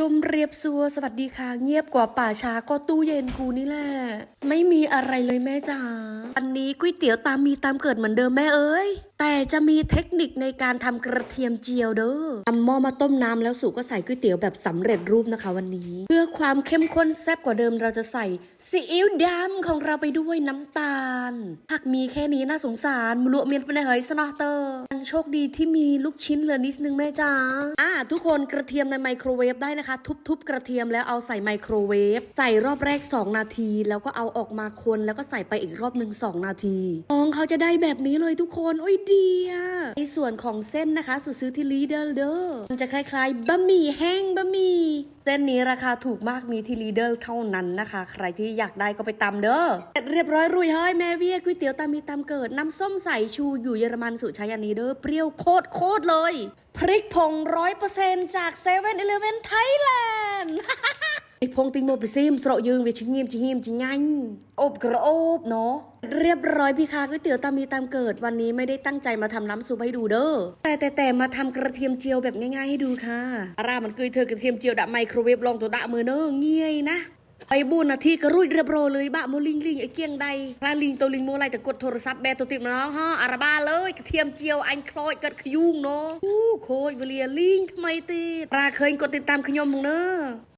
ชมเรียบซัวสวัสดีค่ะ เงียบกว่าป่าช้าก็ตู้เย็นกูนี่แหละ ไม่มีอะไรเลยแม่จ๋าอันนี้ก๋วยเตี๋ยวตามมีตามเกิดเหมือนเดิมแม่เอ้ยแต่จะมีเทคนิคในการทำกระเทียมเจียวเด้อทำหม้อมาต้มน้ำแล้วสู่ก็ใส่ก๋วยเตี๋ยวแบบสำเร็จรูปนะคะวันนี้ เพื่อความเข้มข้นแซ่บกว่าเดิมเราจะใส่ซีอิ๊วดำของเราไปด้วยน้ำตาลผักมีแค่นี้น่าสงสารมลวเมียนไปไหนเฮ้ยสนอเตอร์ยังโชคดีที่มีลูกชิ้นเหลือนิดนึงแม่จ๋าอ่าทุกคนกระเทียมในไมโครเวฟได้นะคะ ทุบๆกระเทียมแล้วเอาใส่ไมโครเวฟใส่รอบแรก 2 นาที แล้วก็เอาออกมาคนแล้วก็ใส่ไปอีกรอบหนึ่ง2นาทีฟองเขาจะได้แบบนี้เลยทุกคนโอ้ยดีอะในส่วนของเส้นนะคะสุดซื้อที่ลีเดอร์เด้อมันจะคล้ายๆบะหมี่แห้งบะหมี่เส้นนี้ราคาถูกมากมีที่ลีเดอร์เท่านั้นนะคะ ใครที่อยากได้ก็ไปตำเด้อเสร็จเรียบร้อยรุยเฮ้ยแม่เวียก๋วยเตี๋ยวตามมีตามเกิดน้ำส้มใสชูอยู่เยอรมันสุดใช้อันนี้เด้อเปรี้ยวโคตรโคตรเลย พริกผงร้อยเปอร์เซ็นต์จากเซเว่นอีเลฟเว่นไทยแลนด์ ไอพงติงโมไปซิมสระยืงเวชิงเงียมชิงเงียมจิงันอบกระอบเนาะเรียบร้อยพี่ค้าก๋วยเตี๋ยวตามมีตามเกิดวันนี้ไม่ได้ตั้งใจมาทำน้ำซุปให้ดูเด้อแต่แต่แต่มาทำกระเทียมเจียวแบบง่ายๆให้ดูค่ะอารามันเกยเธอกระเทียมเจียวดะไมโครเวฟลองตัวดะมือเน้อเงี้ยนะไปบุญนาทีก็รุ่ยเรียบร้อยเลยบะโมลิงลิงไอเกียงใดพลาลิงตัวลิงโมไลแต่กดโทรศัพท์แบตัวติดมาน้องฮะอาราบาเลยกระเทียมเจียวอันคลอยเกิดขยุงเนาะโอ้โคยเวเลียลิงทำไมติดปลาเคยกดติดตามขยมมึงเนอะ